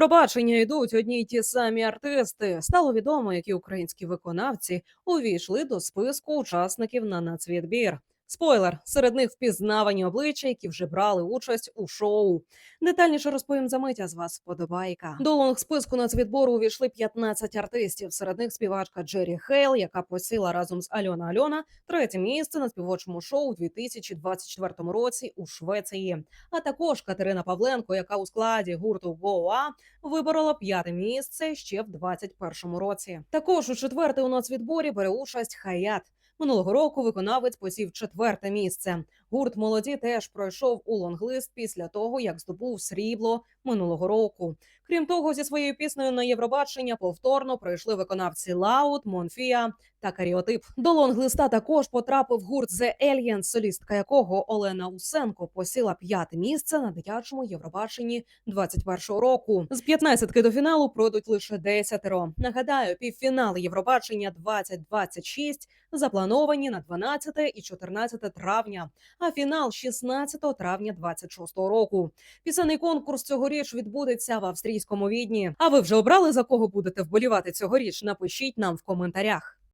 Євробачення йдуть одні й ті самі артисти. Стало відомо, які українські виконавці увійшли до списку учасників на нацвідбір. Спойлер, серед них впізнавані обличчя, які вже брали участь у шоу. Детальніше розповім за мить, а з вас вподобайка. До лонг списку нацвідбору увійшли 15 артистів. Серед них співачка Джері Хейл, яка посіла разом з Альона Альона третє місце на співочому шоу у 2024 році у Швеції. А також Катерина Павленко, яка у складі гурту Гоа виборола п'яте місце ще в 2021 році. Також у четверте у нацвідборі бере участь Хаят. Минулого року виконавець посів четверте місце. Гурт молоді теж пройшов у лонглист після того, як здобув срібло минулого року. Крім того, зі своєю піснею на Євробачення повторно пройшли виконавці Лаут, Монфія та Каріотип. До лонглиста також потрапив гурт The Aliens, солістка якого Олена Усенко посіла п'яте місце на дитячому Євробаченні 21-го року. З 15 до фіналу пройдуть лише десятеро. Нагадаю, півфінали Євробачення 2026 заплановані на 12 і 14 травня, а фінал 16 травня 26 року. Пісенний конкурс цьогоріч відбудеться в австрійському відні. А ви вже обрали за кого будете вболівати цьогоріч? Напишіть нам в коментарях.